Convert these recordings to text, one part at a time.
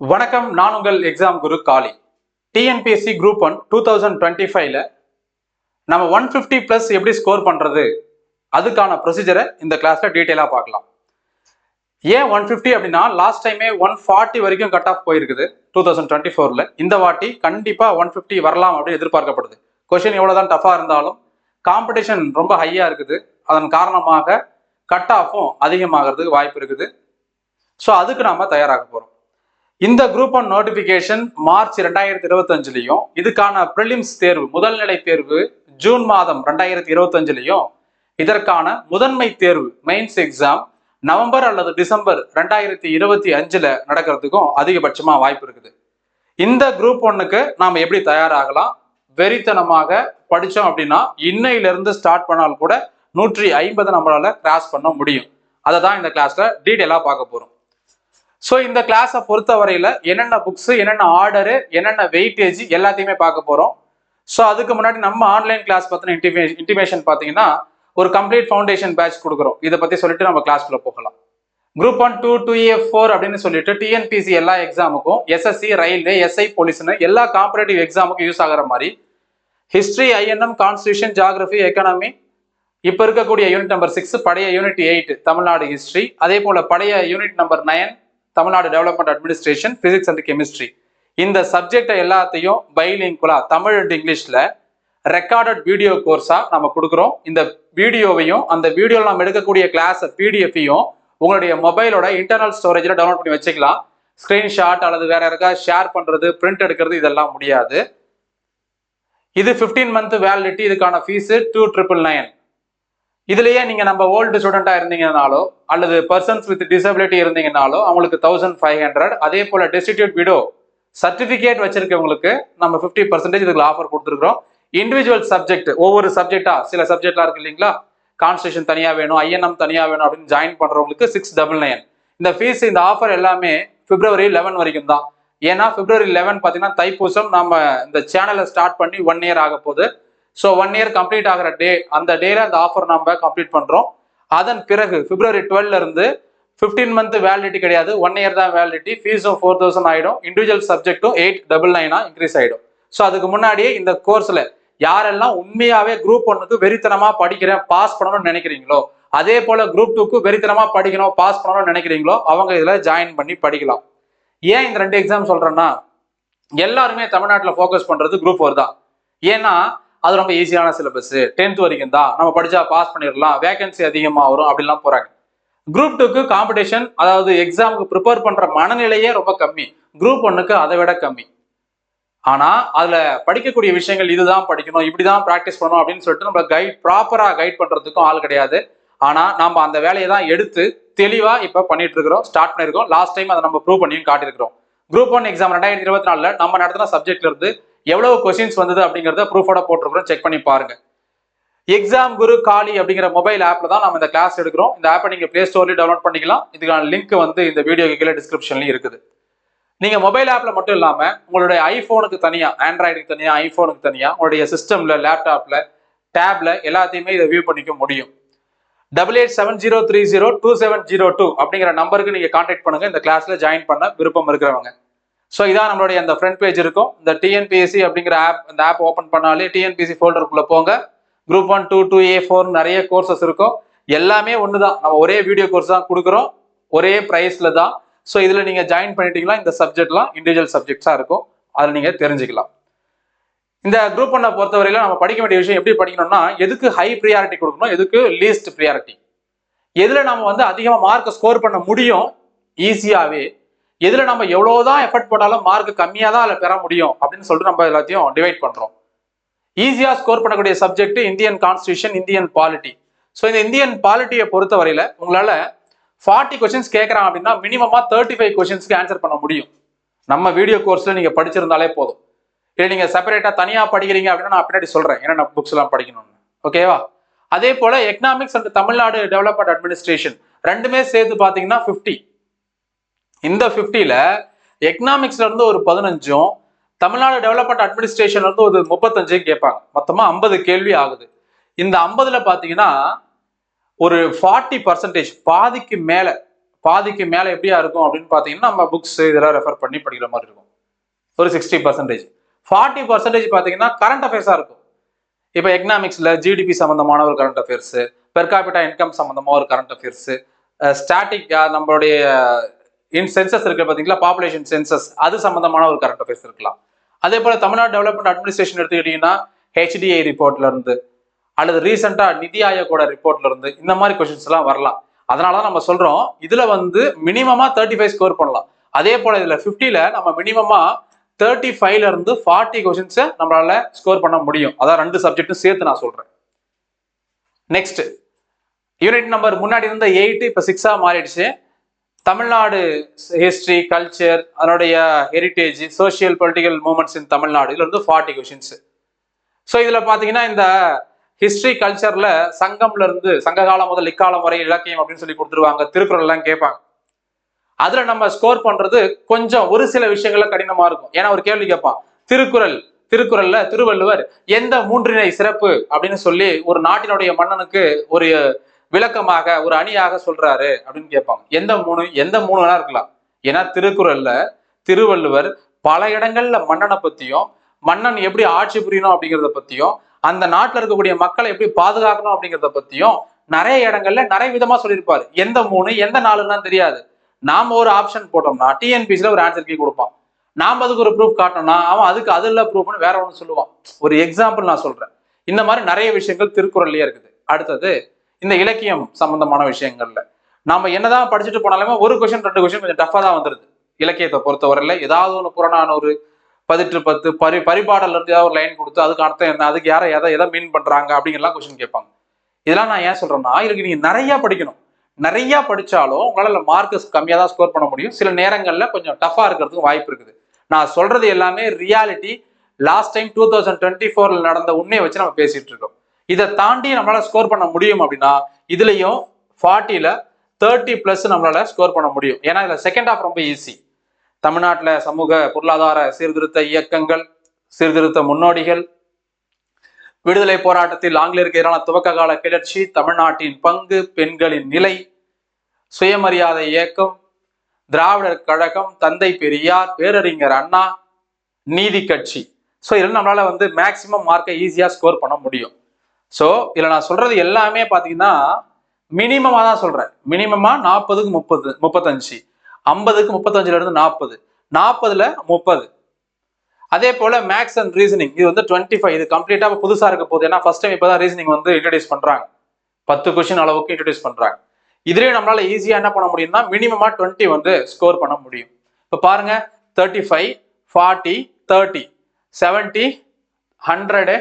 வணக்கம் நான் உங்கள் எக்ஸாம் குரு Kali. TNPSC group one two thousand twenty ஃபைவ்ல நம்ம ஒன் ஃபிஃப்டி ப்ளஸ் எப்படி ஸ்கோர் பண்ணுறது அதுக்கான ப்ரொசீஜரை இந்த கிளாஸில் டீட்டெயிலாக பார்க்கலாம். ஏன் ஒன் ஃபிஃப்டி அப்படின்னா லாஸ்ட் டைமே ஒன் ஃபார்ட்டி வரைக்கும் கட் ஆஃப் போயிருக்குது டூ தௌசண்ட் டுவெண்ட்டி ஃபோரில் இந்த வாட்டி கண்டிப்பாக ஒன் ஃபிஃப்டி வரலாம் அப்படின்னு எதிர்பார்க்கப்படுது. கொஷின் எவ்வளோ தான் டஃபாக இருந்தாலும் காம்படிஷன் ரொம்ப ஹையாக இருக்குது. அதன் காரணமாக கட் ஆஃபும் அதிகமாகிறதுக்கு வாய்ப்பு இருக்குது. ஸோ அதுக்கு நாம தயாராக போகிறோம் இந்த குரூப் ஒன் நோட்டிபிகேஷன் மார்ச் ரெண்டாயிரத்தி இருபத்தஞ்சுலையும் இதுக்கான பிரிலிம்ஸ் தேர்வு முதல்நிலை தேர்வு ஜூன் மாதம் ரெண்டாயிரத்தி இருபத்தஞ்சுலையும் இதற்கான முதன்மை தேர்வு மெயின்ஸ் எக்ஸாம் நவம்பர் அல்லது டிசம்பர் ரெண்டாயிரத்தி இருபத்தி அஞ்சுல நடக்கிறதுக்கும் அதிகபட்சமா வாய்ப்பு இருக்குது. இந்த குரூப் ஒன்னுக்கு நாம் எப்படி தயாராகலாம்? வெறித்தனமாக படித்தோம் அப்படின்னா இன்னையிலிருந்து ஸ்டார்ட் பண்ணால் கூட நூற்றி ஐம்பது நம்மளால கிராஸ் பண்ண முடியும். அதை தான் இந்த கிளாஸ்ல டீட்டெயிலாக பார்க்க போறோம். ஸோ இந்த கிளாஸை பொறுத்த வரையில என்னென்ன புக்ஸ் என்னென்ன ஆர்டரு என்னென்ன வெயிட்டேஜ் எல்லாத்தையுமே பார்க்க போகிறோம் ஸோ அதுக்கு முன்னாடி நம்ம ஆன்லைன் கிளாஸ் பற்றின இன்டிமே இன்டிமேஷன் பார்த்தீங்கன்னா ஒரு கம்ப்ளீட் ஃபவுண்டேஷன் பேட்ச் கொடுக்குறோம். இதை பற்றி சொல்லிட்டு நம்ம கிளாஸ்க்குள்ள போகலாம். Group one two two A four அப்படின்னு சொல்லிட்டு டிஎன்பிசி எல்லா எக்ஸாமுக்கும் எஸ்எஸ்சி ரயில்வே எஸ்ஐ போலீஸ்னு எல்லா காம்படேட்டிவ் எக்ஸாமுக்கும் யூஸ் ஆகிற மாதிரி history INM constitution geography economy இப்போ இருக்கக்கூடிய யூனிட் நம்பர் சிக்ஸ் பழைய யூனிட் எயிட் தமிழ்நாடு ஹிஸ்ட்ரி அதே போல் பழைய unit number nine Tamil Nadu development administration physics and chemistry இந்த சப்ஜெக்டை எல்லாத்தையும் பைலிங்குலா தமிழ் அண்ட் இங்கிலீஷில் ரெக்கார்டட் வீடியோ கோர்ஸாக நம்ம கொடுக்குறோம். இந்த வீடியோவையும் அந்த வீடியோவில் நம்ம எடுக்கக்கூடிய கிளாஸை பிடிஎஃப்பையும் உங்களுடைய மொபைலோட இன்டர்னல் ஸ்டோரேஜில் டவுன்லோட் பண்ணி வச்சுக்கலாம். ஸ்க்ரீன்ஷாட் அல்லது வேற யாருக்கா ஷேர் பண்ணுறது பிரிண்ட் எடுக்கிறது இதெல்லாம் முடியாது. இது 15 மந்த் வேலிடிட்டி இதுக்கான ஃபீஸு டூ ட்ரிபிள் நைன் இதுலயே நீங்க நம்ம ஓல்டு ஸ்டூடெண்டா இருந்தீங்கனாலோ அல்லது பர்சன்ஸ் வித் டிசபிலிட்டி இருந்தீங்கனாலோ அவங்களுக்கு தௌசண்ட் ஃபைவ் ஹண்ட்ரட் அதே போல டெஸ்டிடியூட் விடோ சர்டிபிகேட் வச்சிருக்கவங்களுக்கு நம்ம ஃபிஃப்டி பர்சன்டேஜ் இதுக்கு ஆஃபர் கொடுத்துருக்கோம் இண்டிவிஜுவல் சப்ஜெக்ட் ஒவ்வொரு சப்ஜெக்டா சில சப்ஜெக்ட்லாம் இருக்கு இல்லைங்களா? கான்ஸ்டியூஷன் தனியா வேணும் ஐஎன்எம் தனியா வேணும் அப்படின்னு ஜாயின் பண்றவங்களுக்கு சிக்ஸ் டபுள் நைன் இந்த ஃபீஸ் இந்த ஆஃபர் எல்லாமே பிப்ரவரி லெவன் வரைக்கும் தான். ஏன்னா பிப்ரவரி லெவன் பார்த்தீங்கன்னா தைப்பூசம் நம்ம இந்த சேனலை ஸ்டார்ட் பண்ணி ஒன் இயர் ஆக போகுது. ஸோ ஒன் இயர் கம்ப்ளீட் ஆகிற டே அந்த டேல அந்த ஆஃபர் நம்ம கம்ப்ளீட் பண்றோம். அதன் பிறகு பிப்ரவரி டுவெல்ல இருந்து ஃபிஃப்டீன் மந்த் வேலிடிட்டி கிடையாது. ஒன் இயர் தான் வேலிடிட்டி ஃபீஸும் ஃபோர் தௌசண்ட் ஆகிடும் இண்டிவிஜுவல் சப்ஜெக்ட்டும் எயிட் டபுள் நைனா இன்க்ரீஸ் ஆகிடும் ஸோ அதுக்கு முன்னாடியே இந்த கோர்ஸில் யாரெல்லாம் உண்மையாகவே குரூப் ஒன்னுக்கு வெறித்தனமாக படிக்கிறேன் பாஸ் பண்ணணும்னு நினைக்கிறீங்களோ அதே போல் குரூப் டூக்கு வெறித்தனமாக படிக்கணும் பாஸ் பண்ணணும்னு நினைக்கிறீங்களோ அவங்க இதில் ஜாயின் பண்ணி படிக்கலாம். ஏன் இந்த ரெண்டு எக்ஸாம் சொல்கிறேன்னா எல்லாருமே தமிழ்நாட்டில் ஃபோக்கஸ் பண்ணுறது குரூப் ஃபோர் தான். ஏன்னா அது ரொம்ப ஈஸியான சிலபஸ் டென்த் வரைக்கும் தான் நம்ம படிச்சா பாஸ் பண்ணிடலாம். வேகன்சி அதிகமாக வரும் அப்படிலாம் போறாங்க குரூப் டூக்கு காம்படிஷன் அதாவது எக்ஸாமுக்கு ப்ரிப்பேர் பண்ற மனநிலையே ரொம்ப கம்மி. குரூப் ஒன்னுக்கு அதை விட கம்மி. ஆனா அதுல படிக்கக்கூடிய விஷயங்கள் இதுதான் படிக்கணும் இப்படிதான் ப்ராக்டிஸ் பண்ணணும் அப்படின்னு சொல்லிட்டு நம்ம கைட் ப்ராப்பரா கைட் பண்றதுக்கும் ஆள் கிடையாது. ஆனா நம்ம அந்த வேலையை தான் எடுத்து தெளிவா இப்ப பண்ணிட்டு இருக்கிறோம் ஸ்டார்ட் பண்ணிருக்கோம் லாஸ்ட் டைம் அதை நம்ம ப்ரூவ் பண்ணியும் காட்டியிருக்கிறோம். குரூப் ஒன் எக்ஸாம் ரெண்டாயிரத்தி இருபத்தி நாலுல நம்ம நடத்தின சப்ஜெக்ட்ல இருந்து எவ்வளவு கொஸ்டின்ஸ் வந்தது அப்படிங்கிறத ப்ரூஃபோட போட்டிருக்கிறோம். செக் பண்ணி பாருங்க. எக்ஸாம் குரு காலி அப்படிங்கிற மொபைல் ஆப்ல தான் நம்ம இந்த கிளாஸ் எடுக்கிறோம். இந்த ஆப்பை நீங்க பிளே ஸ்டோர்லயும் டவுன்லோட் பண்ணிக்கலாம். இதுக்கான லிங்க் வந்து இந்த வீடியோக்கு கீழே டிஸ்கிரிப்ஷன்லயும் இருக்குது. நீங்க மொபைல் ஆப்ல மட்டும் இல்லாம உங்களுடைய ஐபோனுக்கு தனியா ஆண்ட்ராய்டுக்கு தனியா ஐபோனுக்கு தனியா உங்களுடைய சிஸ்டம்ல லேப்டாப்ல டேப்ல எல்லாத்தையுமே இதை வியூ பண்ணிக்க முடியும். Double eight seven zero three zero two seven zero two அப்படிங்கிற நம்பருக்கு நீங்க கான்டாக்ட் பண்ணுங்க. இந்த கிளாஸ்ல ஜாயின் பண்ண விருப்பம் இருக்கிறவங்க. ஸோ இதான் நம்மளுடைய அந்த ஃப்ரண்ட் பேஜ் இருக்கும். இந்த டிஎன்பிஎஸ்சி அப்படிங்கிற ஆப் இந்த ஆப் ஓப்பன் பண்ணாலே டிஎன்பிஎஸ்சி ஃபோல்டருக்குள்ளே போங்க. Group one two two A four நிறைய கோர்சஸ் இருக்கும். எல்லாமே ஒன்று தான் நம்ம ஒரே வீடியோ கோர்ஸ் தான் கொடுக்குறோம். ஒரே ப்ரைஸில் தான். ஸோ இதில் நீங்கள் ஜாயின் பண்ணிட்டீங்கன்னா இந்த சப்ஜெக்ட்லாம் இண்டிவிஜுவல் சப்ஜெக்ட்ஸாக இருக்கும். அதை நீங்கள் தெரிஞ்சுக்கலாம். இந்த குரூப் ஒன்னை பொறுத்தவரையில நம்ம படிக்க வேண்டிய விஷயம் எப்படி படிக்கணும்னா எதுக்கு ஹை ப்ரியாரிட்டி கொடுக்கணும்? எதுக்கு லீஸ்ட் ப்ரியாரிட்டி எதில் நம்ம வந்து அதிகமாக மார்க்கை ஸ்கோர் பண்ண முடியும்? ஈஸியாகவே இதுல நம்ம எவ்வளவுதான் எஃபர்ட் போட்டாலும் மார்க் கம்மியாக தான் அதில் பெற முடியும் அப்படின்னு சொல்லிட்டு நம்ம எல்லாத்தையும் டிவைட் பண்றோம். ஈஸியா ஸ்கோர் பண்ணக்கூடிய subject Indian constitution Indian polity so இந்த இந்தியன் பாலிட்டியை பொறுத்த வரையில உங்களால ஃபார்ட்டி கொஸ்டின்ஸ் கேட்கறான் அப்படின்னா மினிமமா தேர்ட்டி ஃபைவ் கொஸ்டின்ஸ்க்கு ஆன்சர் பண்ண முடியும். நம்ம வீடியோ கோர்ஸ்ல நீங்க படிச்சிருந்தாலே போதும். இல்லை நீங்க செப்பரேட்டா தனியா படிக்கிறீங்க அப்படின்னா நான் பின்னாடி சொல்றேன். என்னென்ன புக்ஸ் எல்லாம் படிக்கணும்னு. ஓகேவா அதே போல economics and Tamil Nadu development administration ரெண்டுமே சேர்த்து பாத்தீங்கன்னா 50 இந்த 50ல எக்கனாமிக்ஸ்ல இருந்து ஒரு பதினஞ்சும் தமிழ்நாடு டெவலப்மெண்ட் அட்மினிஸ்ட்ரேஷன்ல இருந்து ஒரு முப்பத்தஞ்சையும் கேட்பாங்க. மொத்தமாக ஐம்பது கேள்வி ஆகுது. இந்த ஐம்பதுல பார்த்தீங்கன்னா ஒரு ஃபார்ட்டி பர்சன்டேஜ் பாதிக்கு மேலே பாதிக்கு மேலே எப்படியா இருக்கும் அப்படின்னு பார்த்தீங்கன்னா நம்ம புக்ஸ் இதெல்லாம் ரெஃபர் பண்ணி படிக்கிற மாதிரி இருக்கும். ஒரு சிக்ஸ்டி பர்சன்டேஜ் ஃபார்ட்டி பர்சன்டேஜ் பார்த்தீங்கன்னா கரண்ட் அஃபேர்ஸாக இருக்கும். இப்போ எக்கனாமிக்ஸில் ஜிடிபி சம்மந்தமான ஒரு கரண்ட் அஃபேர்ஸு பெர்காபிட்டா இன்கம் சம்மந்தமாக ஒரு கரண்ட் அஃபேர்ஸு ஸ்டாட்டிக் நம்மளுடைய இன் சென்சஸ் இருக்கு பார்த்தீங்களா பாப்புலேஷன் சென்சஸ் அது சம்பந்தமான ஒரு கரண்ட் அஃபேர்ஸ் இருக்கலாம். அதே போல் தமிழ்நாடு டெவலப்மெண்ட் அட்மினிஸ்ட்ரேஷன் எடுத்துக்கிட்டீங்கன்னா ஹெச்டிஐ ரிப்போர்ட்ல இருந்து அல்லது ரீசெண்டா நிதி ஆயோகோட ரிப்போர்ட்ல இருந்து இந்த மாதிரி கொஸ்டின்ஸ் எல்லாம் வரலாம். அதனாலதான் நம்ம சொல்றோம் இதுல வந்து மினிமமா தேர்ட்டி ஃபைவ் ஸ்கோர் பண்ணலாம். அதே போல இதுல பிப்டியில நம்ம மினிமமா தேர்ட்டி ஃபைவ்ல இருந்து ஃபார்ட்டி கொஷின்ஸை நம்மளால ஸ்கோர் பண்ண முடியும். அதான் ரெண்டு சப்ஜெக்ட்டும் சேர்த்து நான் சொல்றேன். நெக்ஸ்ட் யூனிட் நம்பர் முன்னாடி இருந்த எயிட் இப்போ சிக்ஸா மாறிடுச்சு. தமிழ்நாடு ஹிஸ்ட்ரி கல்ச்சர் அதனுடைய heritage social political movements in Tamil Nadu. இதில் வந்து ஃபார்ட்டி கொஷின்ஸ் ஸோ இதில் பார்த்தீங்கன்னா இந்த ஹிஸ்ட்ரி கல்ச்சரில் சங்கம்ல இருந்து சங்க காலம் முதல் இக்காலம் வரை இலக்கியம் அப்படின்னு சொல்லி கொடுத்துருவாங்க. திருக்குறள் எல்லாம் கேட்பாங்க. அதில் நம்ம ஸ்கோர் பண்ணுறது கொஞ்சம் ஒரு சில விஷயங்கள்ல கடினமாக இருக்கும். ஏன்னா ஒரு கேள்வி கேட்பான். திருக்குறள் திருக்குறள்ல திருவள்ளுவர் எந்த மூன்றினை சிறப்பு அப்படின்னு சொல்லி ஒரு நாட்டினுடைய மன்னனுக்கு ஒரு விளக்கமாக ஒரு அணியாக சொல்றாரு அப்படின்னு கேட்பாங்க. எந்த மூணு எந்த மூணு வேணா இருக்கலாம். ஏன்னா திருக்குறள்ல திருவள்ளுவர் பல இடங்கள்ல மன்னனை பத்தியும் மன்னன் எப்படி ஆட்சி புரியணும் அப்படிங்கிறத பத்தியும் அந்த நாட்டில் இருக்கக்கூடிய மக்களை எப்படி பாதுகாக்கணும் அப்படிங்கிறத பத்தியும் நிறைய இடங்கள்ல நிறைய விதமா சொல்லியிருப்பாரு. எந்த மூணு எந்த நாலுன்னு தெரியாது. நாம ஒரு ஆப்ஷன் போட்டோம்னா டிஎன்பிசில ஒரு ஆன்சர் கீ கொடுப்பான். நாம அதுக்கு ஒரு ப்ரூஃப் காட்டோம்னா அவன் அதுக்கு அது இல்லை ப்ரூஃப்னு வேற ஒன்று சொல்லுவான். ஒரு எக்ஸாம்பிள் நான் சொல்றேன். இந்த மாதிரி நிறைய விஷயங்கள் திருக்குறள்லயே இருக்குது. அடுத்தது இந்த இலக்கியம் சம்பந்தமான விஷயங்கள்ல. நாம என்னதான் படிச்சுட்டு போனாலுமே ஒரு கொஸ்டின் ரெண்டு கொஸ்டின் கொஞ்சம் டஃபா தான் வந்துருது. இலக்கியத்தை பொறுத்தவரையில ஏதாவது ஒன்று புறநானூறு பதிற்று பத்து பரி பரிபாடல இருந்து ஏதாவது ஒரு லைன் கொடுத்து அதுக்கு அர்த்தம் என்ன அதுக்கு யாரை எதை எதை மீன் பண்றாங்க அப்படிங்கலாம் கொஸ்டின் கேட்பாங்க. இதெல்லாம் நான் ஏன் சொல்றேன்னா இதுக்கு நீங்க நிறைய படிக்கணும். நிறைய படிச்சாலும் உங்களால மார்க்ஸ் கம்மியா தான் ஸ்கோர் பண்ண முடியும். சில நேரங்கள்ல கொஞ்சம் டஃபா இருக்கிறதுக்கு வாய்ப்பு இருக்குது. நான் சொல்றது எல்லாமே reality last time two thousand twenty ஃபோர்ல நடந்த உண்மையை வச்சு நம்ம பேசிட்டு இருக்கோம். இதை தாண்டி நம்மளால ஸ்கோர் பண்ண முடியும் அப்படின்னா இதுலயும் ஃபார்ட்டியில தேர்ட்டி பிளஸ் நம்மளால ஸ்கோர் பண்ண முடியும். ஏன்னா இதுல செகண்ட் ஆஃப் ரொம்ப ஈஸி தமிழ்நாட்டில் சமூக பொருளாதார சீர்திருத்த இயக்கங்கள் சீர்திருத்த முன்னோடிகள் விடுதலை போராட்டத்தில் ஆங்கிலேயருக்கு எதிரான துவக்க கால கிளர்ச்சி தமிழ்நாட்டின் பங்கு பெண்களின் நிலை சுயமரியாதை இயக்கம் திராவிடர் கழகம் தந்தை பெரியார் பேரறிஞர் அண்ணா நீதி கட்சி. ஸோ இதில் நம்மளால வந்து மேக்சிமம் மார்க்கை ஈஸியாக ஸ்கோர் பண்ண முடியும். ஸோ இதில் நான் சொல்றது எல்லாமே பார்த்தீங்கன்னா மினிமமாக தான் சொல்கிறேன் மினிமமாக நாற்பதுக்கு முப்பது முப்பத்தஞ்சு. ஐம்பதுக்கு முப்பத்தஞ்சுல இருந்து நாற்பது. நாற்பதுல முப்பது. அதே போல மேக்ஸ் அண்ட் ரீசனிங் இது வந்து டுவெண்ட்டி ஃபைவ் இது கம்ப்ளீட்டாக புதுசாக இருக்க போகுது. ஏன்னா ஃபர்ஸ்ட் டைம் இப்போ தான் ரீசனிங் வந்து இன்ட்ரடியூஸ் பண்ணுறாங்க பத்து கொஷின் அளவுக்கு இன்ட்ரடியூஸ் பண்ணுறாங்க இதுலேயும் நம்மளால ஈஸியாக என்ன பண்ண முடியும்னா மினிமமாக டுவெண்ட்டி வந்து ஸ்கோர் பண்ண முடியும். இப்போ பாருங்க thirty five forty thirty seventy hundred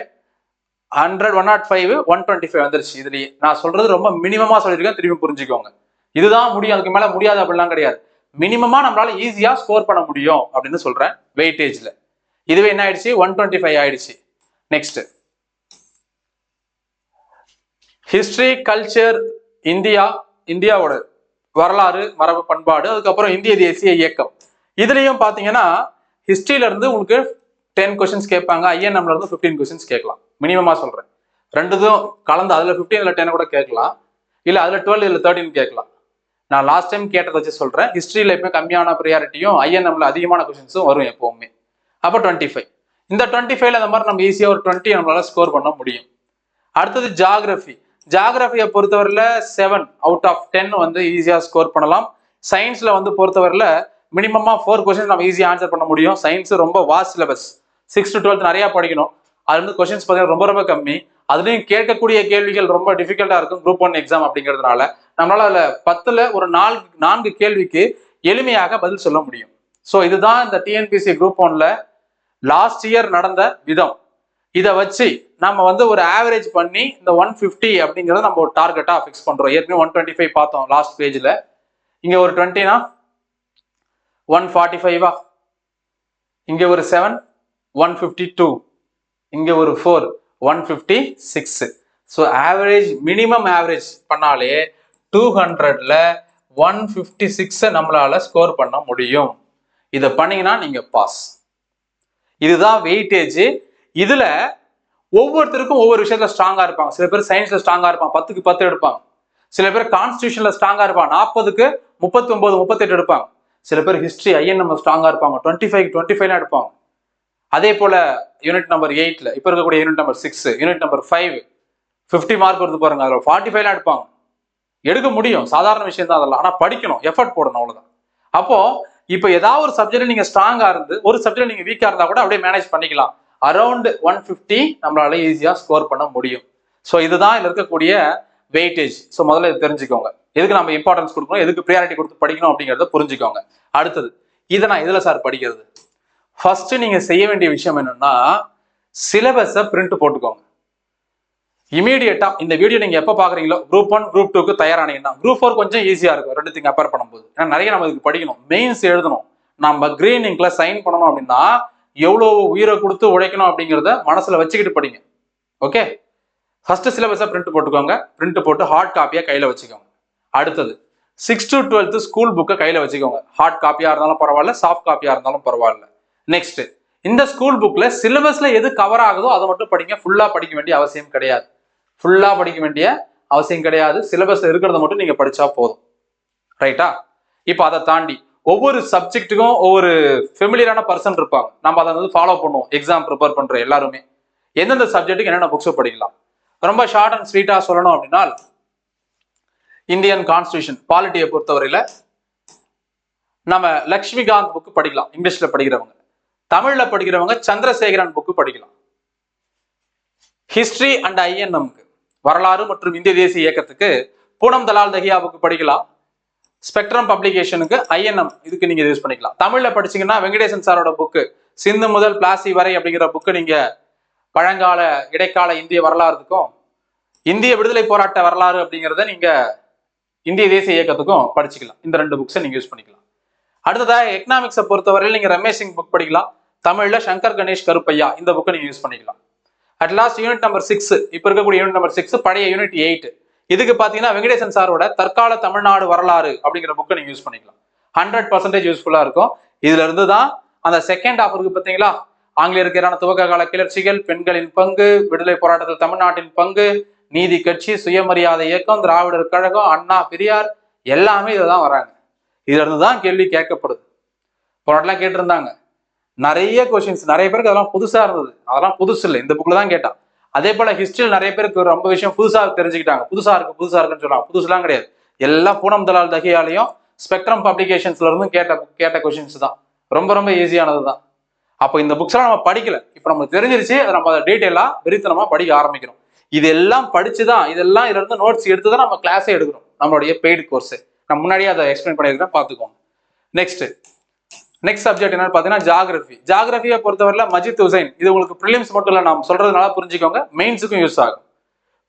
hundred one naught five one twenty five வந்துருச்சு. இதுலயே நான் சொல்றது ரொம்ப மினிமமா சொல்லியிருக்கேன். திரும்பி புரிஞ்சுக்கோங்க. இதுதான் முடியும். அதுக்கு மேல முடியாது அப்படிலாம் கிடையாது. மினிமமா நம்மளால ஈஸியா ஸ்கோர் பண்ண முடியும் அப்படின்னு சொல்றேன் வெயிட்டேஜ்ல இதுவே என்ன ஆயிடுச்சு? ஒன் டுவெண்ட்டி ஃபைவ் ஆயிடுச்சு. நெக்ஸ்ட் ஹிஸ்டரி கல்ச்சர் இந்தியா இந்தியாவோட வரலாறு மரபு பண்பாடு அதுக்கப்புறம் இந்திய தேசிய இயக்கம். இதுலயும் பாத்தீங்கன்னா ஹிஸ்டரியில இருந்து உங்களுக்கு டென் கொஸ்டின்ஸ் கேட்பாங்க. ஐஎன்எம்ல இருந்து ஃபிஃப்டீன் கொஸ்டின்ஸ் கேட்கலாம். மினிமமா சொல்றேன். ரெண்டுதும் கலந்து அதுல ஃபிஃப்டீன் இல்லை டென் கூட கேட்கலாம். இல்ல அதுல டுவெல் இல்லை தேர்ட்டின் கேட்கலாம். நான் லாஸ்ட் டைம் கேட்டதை வச்சு சொல்றேன். ஹிஸ்டரியில எப்பவுமே கம்மியான ப்ரியாரிட்டியும் ஐஎன்எம்ல அதிகமான கொஸ்டின்ஸும் வரும் எப்பவுமே. அப்போ டுவெண்ட்டி ஃபைவ் இந்த டுவெண்ட்டி ஃபைவ்ல அந்த மாதிரி நம்ம ஈஸியாக ஒரு டுவெண்ட்டி நம்மளால ஸ்கோர் பண்ண முடியும். அடுத்தது ஜாகிரபி ஜாகிரபியை பொறுத்தவரையில செவன் அவுட் ஆஃப் டென் வந்து ஈஸியாக ஸ்கோர் பண்ணலாம். சயின்ஸ்ல வந்து பொறுத்தவரையில மினிமமா ஃபோர் கொஸ்டின் நம்ம ஈஸியாக ஆன்சர் பண்ண முடியும். சயின்ஸ் ரொம்ப vast syllabus six to twelfth நிறைய படிக்கணும். அது வந்து கொஸ்டின்ஸ் பார்த்தீங்கன்னா ரொம்ப ரொம்ப கம்மி. அதுலேயும் கேட்கக்கூடிய கேள்விகள் ரொம்ப டிஃபிகல்ட்டாக இருக்கும். குரூப் ஒன் எக்ஸாம் அப்படிங்கிறதுனால. நம்மளால் அதில் பத்தில் ஒரு நாலு நான்கு கேள்விக்கு எளிமையாக பதில் சொல்ல முடியும். ஸோ இதுதான் இந்த டிஎன்பிசி குரூப் ஒன்ல லாஸ்ட் இயர் நடந்த விதம். இதை வச்சு நம்ம வந்து ஒரு ஆவரேஜ் பண்ணி இந்த ஒன் ஃபிஃப்டி அப்படிங்கிறத நம்ம ஒரு டார்கெட்டாக ஃபிக்ஸ் பண்ணுறோம் ஏற்கனவே ஒன் டுவெண்ட்டி ஃபைவ் பார்த்தோம் லாஸ்ட் பேஜில் இங்கே ஒரு டுவெண்ட்டினா ஒன் ஃபார்ட்டி ஃபைவா இங்கே ஒரு செவன் ஒன் ஃபிஃப்டி டூ இங்கே ஒரு four one fifty six so average minimum average பண்ணாலே டூ ஹண்ட்ரட்ல ஒன் ஃபிஃப்டி சிக்ஸை நம்மளால் ஸ்கோர் பண்ண முடியும். இதை பண்ணிங்கன்னா நீங்கள் பாஸ் இதுதான் வெயிட்டேஜ் இதில் ஒவ்வொருத்தருக்கும் ஒவ்வொரு விஷயத்தில் ஸ்ட்ராங்காக இருப்பாங்க. சில பேர் சயின்ஸில் ஸ்ட்ராங்காக இருப்பாங்க. பத்துக்கு பத்து எடுப்பாங்க. சில பேர் கான்ஸ்டியூஷனில் ஸ்ட்ராங்காக இருப்பாங்க. நாற்பதுக்கு முப்பத்தி ஒம்பது முப்பத்தெட்டு எடுப்பாங்க. சில பேர் ஹிஸ்ட்ரி ஐஎன்எம் ஸ்ட்ராங்காக இருப்பாங்க. டுவெண்ட்டி ஃபைவ் டுவெண்ட்டி ஃபைவ்லாம் எடுப்பாங்க. அதே போல யூனிட் நம்பர் எயிட்ல இப்போ இருக்கக்கூடிய unit number six unit number five fifty mark வருது பாருங்க அதில் ஃபார்ட்டி ஃபைவ்லாம் எடுப்பாங்க. எடுக்க முடியும் சாதாரண விஷயம் தான் அதெல்லாம். ஆனால் படிக்கணும் எஃபர்ட் போடணும் அவ்வளவுதான். அப்போ இப்போ ஏதாவது ஒரு சப்ஜெக்ட் நீங்க ஸ்ட்ராங்கா இருந்து ஒரு சப்ஜெக்ட் நீங்க வீக்கா இருந்தா கூட அப்படியே மேனேஜ் பண்ணிக்கலாம். அரௌண்ட் ஒன் ஃபிஃப்டி நம்மளால ஈஸியா ஸ்கோர் பண்ண முடியும். ஸோ இதுதான் இதில் இருக்கக்கூடிய வெயிட்டேஜ் ஸோ முதல்ல இது தெரிஞ்சுக்கோங்க. எதுக்கு நம்ம இம்பார்ட்டன்ஸ் கொடுக்கணும் எதுக்கு ப்ரியாரிட்டி கொடுத்து படிக்கணும் அப்படிங்கிறத புரிஞ்சுக்கோங்க. அடுத்தது இதை நான் இதில் சார் படிக்கிறது? ஃபர்ஸ்ட் நீங்க செய்ய வேண்டிய விஷயம் என்னன்னா சிலபஸை பிரிண்ட் போட்டுக்கோங்க. இமீடியட்டா இந்த வீடியோ நீங்க எப்ப பாக்குறீங்களோ குரூப் ஒன் குரூப் டூக்கு தயாரானீங்கன்னா குரூப் ஃபோர் கொஞ்சம் ஈஸியா இருக்கும். ரெண்டுத்தையும் கம்பேர் பண்ணும்போது. ஏன்னா நிறைய நம்ம இதுக்கு படிக்கணும். மெயின்ஸ் எழுதணும். நம்ம கிரீன் இங்க்ல சைன் பண்ணணும் அப்படின்னா எவ்வளவு உயிரை கொடுத்து உழைக்கணும் அப்படிங்கிறத மனசுல வச்சுக்கிட்டு படிங்க. ஓகே ஃபர்ஸ்ட் சிலபஸை பிரிண்ட் போட்டுக்கோங்க. பிரிண்ட் போட்டு ஹார்ட் காப்பியா கையில வச்சுக்கோங்க. அடுத்தது சிக்ஸ் டு டுவெல்த் ஸ்கூல் புக்கை கையில வச்சுக்கோங்க. ஹார்ட் காப்பியா இருந்தாலும் பரவாயில்ல சாஃப்ட் காப்பியா இருந்தாலும் பரவாயில்ல. நெக்ஸ்ட் இந்த ஸ்கூல் புக்ல சிலபஸ்ல எது கவர் ஆகுதோ அதை மட்டும் படிங்க. ஃபுல்லா படிக்க வேண்டிய அவசியம் கிடையாது. ஃபுல்லா படிக்க வேண்டிய அவசியம் கிடையாது. சிலபஸ்ல இருக்கிறத மட்டும் நீங்க படிச்சா போதும். ரைட்டா இப்போ அதை தாண்டி ஒவ்வொரு சப்ஜெக்ட்டுக்கும் ஒவ்வொரு ஃபெமிலியரான பர்சன் இருப்பாங்க. நம்ம அதை வந்து ஃபாலோ பண்ணுவோம். எக்ஸாம் ப்ரிப்பேர் பண்ற எல்லாருமே. எந்தெந்த சப்ஜெக்ட்டுக்கு என்னென்ன புக்ஸ் படிக்கலாம்? ரொம்ப ஷார்ட் அண்ட் ஸ்வீட்டா சொல்லணும் அப்படின்னா இந்தியன் கான்ஸ்டியூஷன் பாலிட்டியை பொறுத்தவரையில நம்ம லக்ஷ்மிகாந்த் புக்கு படிக்கலாம். இங்கிலீஷ்ல படிக்கிறவங்க. தமிழ்ல படிக்கிறவங்க சந்திரசேகரன் புக்கு படிக்கலாம். ஹிஸ்டரி அண்ட் ஐஎன்எம்க்கு வரலாறு மற்றும் இந்திய தேசிய இயக்கத்துக்கு பூனம் தலால் தஹியா புக்கு படிக்கலாம். ஸ்பெக்ட்ரம் பப்ளிகேஷனுக்கு ஐஎன்எம் இதுக்கு நீங்க யூஸ் பண்ணிக்கலாம். தமிழ்ல படிச்சீங்கன்னா வெங்கடேசன் சாரோட புக்கு சிந்து முதல் பிளாசி வரை அப்படிங்கிற புக்கு நீங்க பழங்கால இடைக்கால இந்திய வரலாறுக்கும் இந்திய விடுதலை போராட்ட வரலாறு அப்படிங்கிறத நீங்க இந்திய தேசிய இயக்கத்துக்கும் படிச்சுக்கலாம். இந்த ரெண்டு புக்ஸை நீங்க யூஸ் பண்ணிக்கலாம். அடுத்ததாக எக்கனாமிக்ஸை பொறுத்தவரையில் நீங்கள் ரமேஷ் சிங் புக் படிக்கலாம். தமிழில் சங்கர் கணேஷ் கருப்பையா இந்த புக்கை நீங்கள் யூஸ் பண்ணிக்கலாம். At last unit number six இப்போ இருக்கக்கூடிய யூனிட் நம்பர் சிக்ஸ் பழைய யூனிட் எயிட் இதுக்கு பார்த்தீங்கன்னா வெங்கடேசன் சாரோட தற்கால தமிழ்நாடு வரலாறு அப்படிங்கிற புக்கை நீங்கள் யூஸ் பண்ணிக்கலாம். ஹண்ட்ரட் பர்சன்டேஜ் யூஸ்ஃபுல்லாக இருக்கும். இதுல இருந்து தான் அந்த செகண்ட் ஆஃப் இருக்கு பாத்தீங்களா? ஆங்கிலேயருக்கு எதிரான துவக்க கால கிளர்ச்சிகள் பெண்களின் பங்கு விடுதலை போராட்டத்தில் தமிழ்நாட்டின் பங்கு நீதி கட்சி சுயமரியாதை இயக்கம் திராவிடர் கழகம் அண்ணா பெரியார் எல்லாமே இதுதான் வராங்க. இதுல இருந்து தான் கேள்வி கேட்கப்படுது. போராட்டம்லாம் கேட்டிருந்தாங்க. நிறைய கொஷின்ஸ் நிறைய பேருக்கு அதெல்லாம் புதுசா இருந்தது. அதெல்லாம் புதுசு இல்லை. இந்த புக்ல தான் கேட்டான். அதே போல ஹிஸ்டரியில் நிறைய பேருக்கு ரொம்ப விஷயம் புதுசா தெரிஞ்சுக்கிட்டாங்க. புதுசா இருக்கு புதுசா இருக்குன்னு சொல்லலாம் புதுசுலாம் கிடையாது. எல்லாம் பூனம் தலால் தகியாலையும் ஸ்பெக்ட்ரம் பப்ளிகேஷன்ஸ்ல இருந்தும் கேட்ட கேட்ட கொஷின்ஸ் தான். ரொம்ப ரொம்ப ஈஸியானது தான். அப்போ இந்த புக்ஸ்லாம் நம்ம படிக்கல. இப்போ நமக்கு தெரிஞ்சிருச்சு. அதை நம்ம அதை டீட்டெயிலாக வெறித்தனமாக படிக்க ஆரம்பிக்கிறோம். இதெல்லாம் படிச்சுதான் இதெல்லாம் இதுல இருந்து நோட்ஸ் எடுத்து தான் நம்ம கிளாஸே எடுக்கிறோம். நம்மளுடைய பெய்டு கோர்ஸு நான் முன்னாடியே அதை எக்ஸ்பிளைன் பண்ணியிருக்கேன் பார்த்துக்கோங்க. நெக்ஸ்ட் நெக்ஸ்ட் சப்ஜெக்ட் என்னன்னு பார்த்தீங்கன்னா ஜாகிரபி ஜாகிரபியை பொறுத்தவரையில் மஜித் ஹுசைன் இது உங்களுக்கு ப்ரிலிம்ஸ் மட்டும் இல்லை நான் சொல்றதுனால புரிஞ்சுக்கோங்க மெயின்ஸுக்கும் யூஸ் ஆகும்.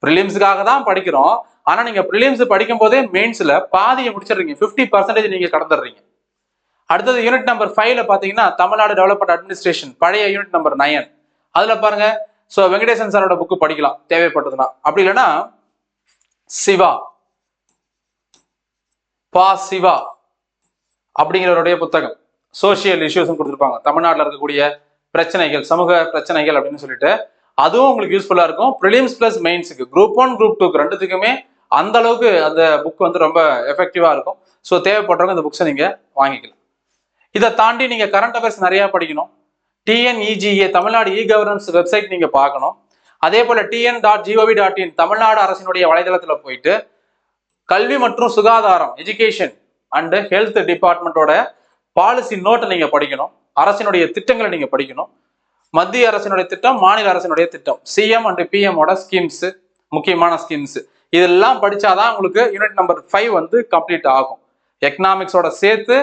ப்ரிலிம்ஸுக்காக தான் படிக்கிறோம் ஆனால் நீங்கள் ப்ரிலிம்ஸ் படிக்கும் போதே மெயின்ஸில் பாதியை முடிச்சிடுறீங்க. ஃபிஃப்டி பர்சன்டேஜ் நீங்கள் கடந்துடுறீங்க. அடுத்தது யூனிட் நம்பர் ஃபைவ்ல பார்த்தீங்கன்னா தமிழ்நாடு டெவலப்மெண்ட் அட்மினிஸ்ட்ரேஷன் பழைய யூனிட் நம்பர் நயன் அதில் பாருங்க ஸோ வெங்கடேசன் சாரோட புக்கு படிக்கலாம் தேவைப்பட்டதுன்னா. அப்படி இல்லைன்னா சிவா. பா சிவா அப்படிங்கிறவருடைய புத்தகம். சோசியல் இஷ்யூஸ் கொடுத்துருப்பாங்க. தமிழ்நாட்டில் இருக்கக்கூடிய பிரச்சனைகள் சமூக பிரச்சனைகள் அப்படின்னு சொல்லிட்டு அதுவும் உங்களுக்கு யூஸ்ஃபுல்லாக இருக்கும். ப்ரிலிம்ஸ் பிளஸ் மெயின்ஸுக்கு குரூப் ஒன் குரூப் டூக்கு ரெண்டுத்துக்குமே அந்த அளவுக்கு அந்த புக் வந்து ரொம்ப எஃபெக்டிவாக இருக்கும். ஸோ தேவைப்படுறவங்க இந்த புக்ஸை நீங்கள் வாங்கிக்கலாம். இதை தாண்டி நீங்கள் கரண்ட் அஃபேர்ஸ் நிறையா படிக்கணும். TNEGA Tamil Nadu e governance website நீங்கள் பார்க்கணும். அதே போல் TN dot gov dot in Tamil Nadu அரசினுடைய வலைதளத்தில் போயிட்டு கல்வி மற்றும் சுகாதாரம் எஜுகேஷன் அண்ட் ஹெல்த் டிபார்ட்மெண்ட்டோட பாலிசி நோட்டை நீங்க படிக்கணும். அரசினுடைய திட்டங்களை நீங்க படிக்கணும். மத்திய அரசினுடைய திட்டம் மாநில அரசினுடைய திட்டம். சிஎம் அண்ட் பிஎம்மோட ஸ்கீம்ஸ் முக்கியமான ஸ்கீம்ஸ் இதெல்லாம் படிச்சாதான் உங்களுக்கு யூனிட் நம்பர் ஃபைவ் வந்து கம்ப்ளீட் ஆகும். எக்கனாமிக்ஸோட சேர்த்து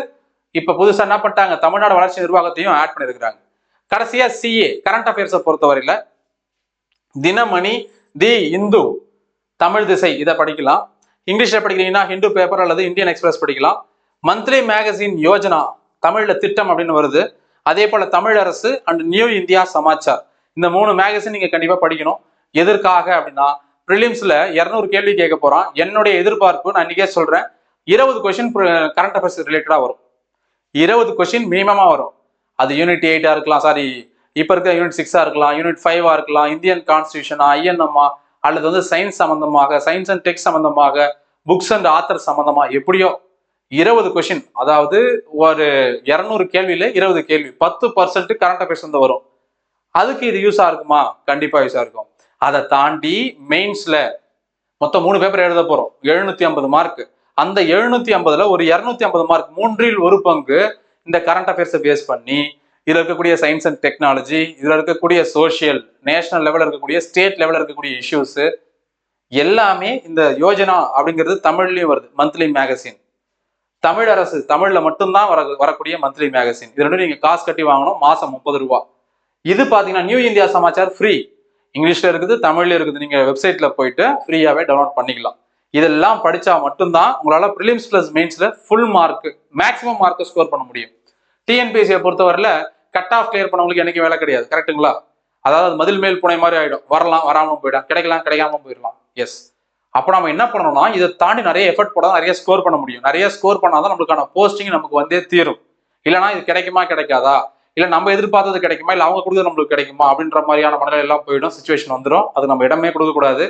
இப்போ புதுசாக என்ன பண்ணிட்டாங்க? தமிழ்நாடு வளர்ச்சி நிர்வாகத்தையும் ஆட் பண்ணியிருக்கிறாங்க. கடைசியா சிஏ கரண்ட் அஃபேர்ஸை பொறுத்தவரையில தினமணி தி இந்து தமிழ் திசை இதை படிக்கலாம். இங்கிலீஷில் படிக்கிறீங்கன்னா ஹிந்து பேப்பர் அல்லது இந்தியன் எக்ஸ்பிரஸ் படிக்கலாம். மந்த்லி மேகசின் யோஜனா தமிழில் திட்டம் அப்படின்னு வருது. அதே போல் தமிழ் அரசு அண்ட் நியூ இந்தியா சமாச்சார். இந்த மூணு மேகசின் நீங்கள் கண்டிப்பாக படிக்கணும். எதற்காக அப்படின்னா ப்ரிலிம்ஸில் இரநூறு கேள்வி கேட்க போகிறான் என்னுடைய எதிர்பார்ப்பு நான் இன்றைக்கே சொல்கிறேன் இருபது கொஷின் கரண்ட் அஃபேர்ஸ் ரிலேட்டடாக வரும். இருபது கொஷின் மினிமமாக வரும். அது யூனிட் எயிட்டாக இருக்கலாம் சாரி இப்போ இருக்க யூனிட் சிக்ஸாக இருக்கலாம் யூனிட் ஃபைவாக இருக்கலாம். இந்தியன் கான்ஸ்டியூஷனா ஐஎன்எம்மா அல்லது வந்து சயின்ஸ் சம்பந்தமாக சயின்ஸ் அண்ட் டெக் சம்பந்தமாக புக்ஸ் அண்ட் ஆத்தர் சம்பந்தமா எப்படியோ இருபது கொஷின் அதாவது ஒரு இரநூறு கேள்வியில இருபது கேள்வி பத்து பர்சன்ட் கரண்ட் அஃபேர்ஸ் வந்து வரும். அதுக்கு இது யூஸா இருக்குமா? கண்டிப்பா யூஸா இருக்கும். அதை தாண்டி மெயின்ஸ்ல மொத்தம் மூணு பேப்பர் எழுத போறோம். எழுநூத்தி ஐம்பது மார்க் அந்த எழுநூத்தி ஐம்பதுல ஒரு இரநூத்தி ஐம்பது மார்க் மூன்றில் ஒரு பங்கு இந்த கரண்ட் அஃபேர்ஸை பேஸ் பண்ணி இதுல இருக்கக்கூடிய சயின்ஸ் அண்ட் டெக்னாலஜி இதுல இருக்கக்கூடிய சோஷியல் நேஷனல் லெவலில் இருக்கக்கூடிய ஸ்டேட் லெவலில் இருக்கக்கூடிய இஷ்யூஸ் எல்லாமே இந்த யோஜனா அப்படிங்கிறது தமிழ்லயும் வருது மந்த்லி மேகசின் தமிழ் அரசு தமிழ்ல மட்டும்தான் வர வரக்கூடிய மந்த்லி மேகசின் இது ரெண்டும் நீங்க காசு கட்டி வாங்கணும் மாசம் முப்பது ரூபா. இது பாத்தீங்கன்னா நியூ இந்தியா சமாச்சார் ஃப்ரீ இங்கிலீஷ்ல இருக்குது தமிழ்ல இருக்குது. நீங்க வெப்சைட்ல போயிட்டு ஃப்ரீயாவே டவுன்லோட் பண்ணிக்கலாம். இதெல்லாம் படிச்சா மட்டும்தான் உங்களால ப்ரிலிம்ஸ் பிளஸ் மெயின்ஸ்ல ஃபுல் மார்க் மேக்ஸிமம் மார்க்கை ஸ்கோர் பண்ண முடியும். டிஎன்பிஎஸ்சியை பொறுத்தவரையில கட் ஆஃப் கிளியர் பண்ணவங்களுக்கு என்னைக்கும் வேலை கிடையாது. கரெக்டுங்களா அதாவது அது மதில் மேல் புனை மாதிரி ஆயிடும். வரலாம் வராமல் போயிடும். கிடைக்கலாம் கிடைக்காம போயிடலாம். எஸ் அப்போ நம்ம என்ன பண்ணணும்னா இதை தாண்டி நிறைய எஃபர்ட் போட நிறைய ஸ்கோர் பண்ண முடியும். நிறைய ஸ்கோர் பண்ணாதான் நம்மளுக்கான போஸ்டிங் நமக்கு வந்தே தீரும். இல்லைனா இது கிடைக்குமா கிடைக்காதா? இல்லை நம்ம எதிர்பார்த்தது கிடைக்குமா? இல்லை அவங்க கொடுத்தது நம்மளுக்கு கிடைக்குமா? அப்படின்ற மாதிரியான மனநிலை எல்லாம் போயிடும். சுச்சுவேஷன் வந்துடும் அது நம்ம இடமே கொடுக்கக்கூடாது.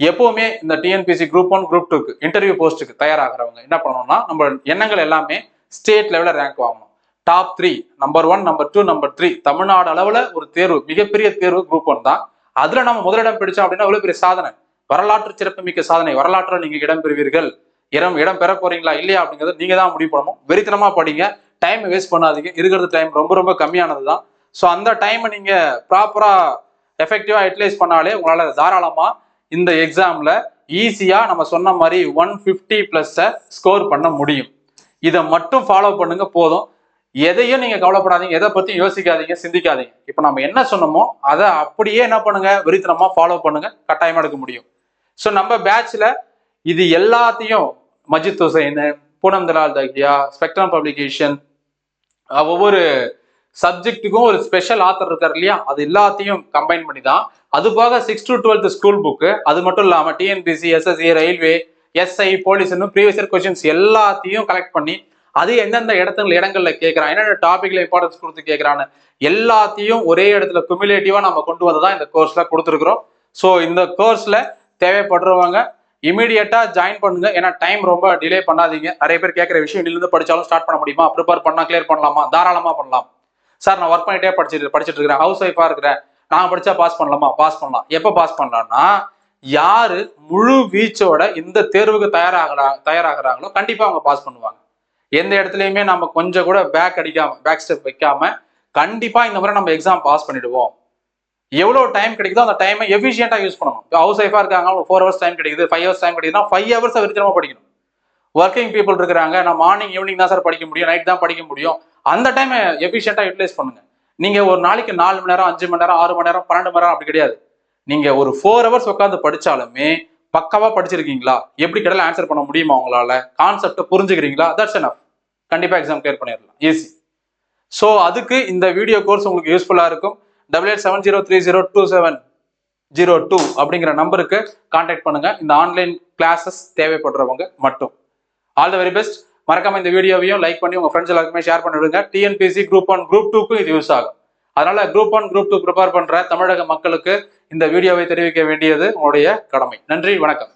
எப்போவுமே எப்பவுமே இந்த டிஎன்பிசி குரூப் ஒன் குரூப் டூக்கு இன்டர்வியூ போஸ்ட்டுக்கு தயாராகிறவங்க என்ன பண்ணணும்னா நம்ம எண்ணங்கள் எல்லாமே ஸ்டேட் லெவலில் ரேங்க் வாங்கணும். Top three number one number two number three. Tamil Nadu அளவுல ஒரு தேர்வு மிகப்பெரிய தேர்வு குரூப் ஒன் தான். அதுல நம்ம முதலிடம் பிடிச்சோம் அப்படின்னா எவ்வளவு பெரிய சாதனை. வரலாற்று சிறப்புமிக்க சாதனை. வரலாற்றில் நீங்க இடம் பெறுவீர்கள். இடம் இடம் பெற போறீங்களா இல்லையா அப்படிங்கறத நீங்க தான் முடிவு பண்ணணும். வெறித்தனமா படிங்க. டைம் வேஸ்ட் பண்ணாதீங்க. இருக்கிறது டைம் ரொம்ப ரொம்ப கம்மியானது தான். ஸோ அந்த டைமை நீங்க ப்ராப்பரா எஃபெக்டிவா யூட்டிலைஸ் பண்ணாலே உங்களால தாராளமா இந்த எக்ஸாம்ல ஈஸியா நம்ம சொன்ன மாதிரி ஒன் ஃபிஃப்டி பிளஸ் ஸ்கோர் பண்ண முடியும். இதை மட்டும் ஃபாலோ பண்ணுங்க போதும். எதையும் நீங்க கவலைப்படாதீங்க. எதை பத்தியும் யோசிக்காதீங்க சிந்திக்காதீங்க. இப்போ நம்ம என்ன சொன்னோமோ அதை அப்படியே என்ன பண்ணுங்க? வெறித்தனமா ஃபாலோ பண்ணுங்க. கட்டாயமா எடுக்க முடியும். ஸோ நம்ம பேட்ச்ல இது எல்லாத்தையும் மஜித் ஹுசைன் பூனம் தலால் தகியா ஸ்பெக்ட்ரம் பப்ளிகேஷன் ஒவ்வொரு சப்ஜெக்ட்டுக்கும் ஒரு ஸ்பெஷல் ஆத்தர் இருக்கார் இல்லையா? அது எல்லாத்தையும் கம்பைன் பண்ணி தான் அது போக six to twelfth school book அது மட்டும் இல்லாமல் TNPSC SSC railway SI police இன்னும் ப்ரீவியஸ் இயர் கொஸ்டின்ஸ் எல்லாத்தையும் கலெக்ட் பண்ணி அது எந்தெந்த இடத்துல இடங்கள்ல கேட்கிறான் என்னென்ன டாபிக்ல இம்பார்ட்டன்ஸ் கொடுத்து கேட்கிறான்னு எல்லாத்தையும் ஒரே இடத்துல குமிலேட்டிவா நம்ம கொண்டு வந்து தான் இந்த கோர்ஸ்ல கொடுத்துருக்குறோம். ஸோ இந்த கோர்ஸ்ல தேவைப்படுறவங்க இமீடியட்டா ஜாயின் பண்ணுங்க. ஏன்னா டைம் ரொம்ப டிலே பண்ணாதீங்க. நிறைய பேர் கேட்குற விஷயம் இருந்து படிச்சாலும் ஸ்டார்ட் பண்ண முடியுமா? ப்ரிப்பேர் பண்ணா கிளியர் பண்ணலாமா? தாராளமா பண்ணலாம். சார் நான் ஒர்க் பண்ணிட்டே படிச்சுட்டு படிச்சுட்டு இருக்கிறேன். ஹவுஸ் ஒய்ஃபா இருக்கிறேன். நான் படிச்சா பாஸ் பண்ணலாமா? பாஸ் பண்ணலாம். எப்போ பாஸ் பண்ணலாம்னா யாரு முழு வீச்சோட இந்த தேர்வுக்கு தயாராகிறா தயாராகிறாங்களோ கண்டிப்பா அவங்க பாஸ் பண்ணுவாங்க. எந்த இடத்துலையுமே நம்ம கொஞ்சம் கூட பேக் அடிக்காம பேக் ஸ்டெப் வைக்காம கண்டிப்பா இந்த முறை நம்ம எக்ஸாம் பாஸ் பண்ணிடுவோம். எவ்வளவு டைம் கிடைக்குதோ அந்த டைமை எஃபிஷியண்டா யூஸ் பண்ணணும். ஹவுஸ் ஒய்ஃபா இருக்காங்க ஃபோர் ஹவர்ஸ் டைம் கிடைக்குது ஃபைவ் ஹவர்ஸ் டைம் கிடைக்குதுன்னா ஃபைவ் ஹவர்ஸ் விருத்தமா படிக்கணும். ஒர்க்கிங் பீப்புள் இருக்கிறாங்க நான் மார்னிங் ஈவினிங் தான் சார் படிக்க முடியும் நைட் தான் படிக்க முடியும். அந்த டைமை எஃபிஷியண்டா யூட்டிலைஸ் பண்ணுங்க. நீங்க ஒரு நாளைக்கு நாலு மணி நேரம் அஞ்சு மணி நேரம் ஆறு மணி நேரம் பன்னெண்டு மணி நேரம் அப்படி கிடையாது. நீங்க ஒரு ஃபோர் ஹவர்ஸ் உட்காந்து படிச்சாலுமே பக்காவா படிச்சிருக்கீங்களா? எப்படி கிடையாது ஆன்சர் பண்ண முடியுமா உங்களால? கான்செப்டை புரிஞ்சுக்கிறீங்களா? தட்ஸ் என் கண்டிப்பா எக்ஸாம் கிளியர் பண்ணிடலாம். ஈஸி ஸோ அதுக்கு இந்த வீடியோ கோர்ஸ் உங்களுக்கு யூஸ்ஃபுல்லா இருக்கும். Double eight seven zero three zero two seven zero two அப்படிங்கிற நம்பருக்கு கான்டாக்ட் பண்ணுங்க. இந்த ஆன்லைன் கிளாஸஸ் தேவைப்படுறவங்க மட்டும். ஆல் த வெரி பெஸ்ட் மறக்காம இந்த வீடியோவையும் லைக் பண்ணி உங்க ஃப்ரெண்ட்ஸ் எல்லாருக்குமே ஷேர் பண்ணிவிடுங்க டிஎன்பிசி குரூப் ஒன் குரூப் டூக்கும் இது யூஸ் ஆகும். அதனால group one group two prepare பண்ற தமிழக மக்களுக்கு இந்த வீடியோவை தெரிவிக்க வேண்டியது உங்களுடைய கடமை. நன்றி வணக்கம்.